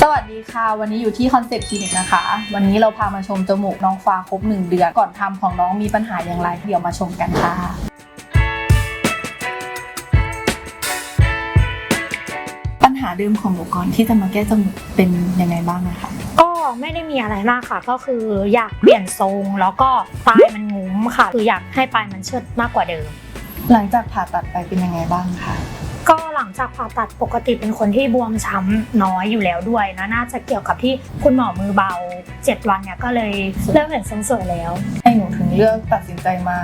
สวัสดีค่ะ วันนี้อยู่ที่คอนเซ็ปต์คลินิกนะคะ วันนี้เราพามาชมจมูกน้องฟ้าครบ 1 เดือน ก่อนทำของน้องมีปัญหาอย่างไร เดี๋ยวมาชมกันค่ะ ปัญหาเดิมของหนูก่อนที่จะมาแก้จมูกเป็นยังไงบ้างนะคะก็ไม่ได้มีอะไรมากค่ะ ก็คืออยากเปลี่ยนทรงแล้วก็ปลายมันงุ้มค่ะ คืออยากให้ปลายมันเชิดมากกว่าเดิม หลังจากผ่าตัดไปเป็นยังไงบ้างคะ ก็หลังจากผ่าตัดปกติเป็นคนที่บวมช้ำน้อยอยู่แล้วด้วยนะน่าจะเกี่ยวกับที่คุณหมอมือเบา 7 วันเนี่ยก็เลยเริ่มเห็นทรงสวยแล้ว ให้หนูถึงเลือกตัดสินใจมา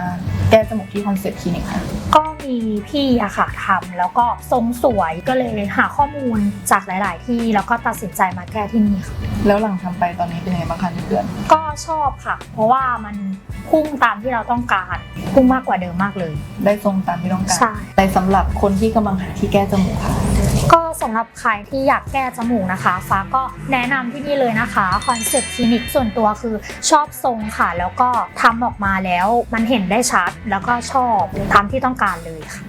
แก้จมูกที่คอนเซ็ปต์คลินิกค่ะ ก็มีพี่อะค่ะทำแล้วก็ทรงสวยก็เลยหาข้อมูลจากหลาย ๆ ที่แล้วก็ตัดสินใจมาแก้ที่นี่ค่ะ แล้วหลังทำไปตอนนี้เป็นยังไงบ้างคะหนึ่งเดือน ก็ชอบค่ะ เพราะว่ามัน พุ่งตามที่เราต้องการ พุ่งมากกว่าเดิมมากเลย ได้ทรงตามที่ต้องการใช่แต่สำหรับคนที่กำลังหาที่แก้จมูกค่ะ ก็สำหรับใครที่อยากแก้จมูกนะคะ ฟ้าก็แนะนำที่นี่เลยนะคะคอนเซ็ปต์คลินิกส่วนตัวคือชอบทรงค่ะ แล้วก็ทำออกมาแล้วมันเห็นได้ชัด แล้วก็ชอบตามที่ต้องการเลยค่ะ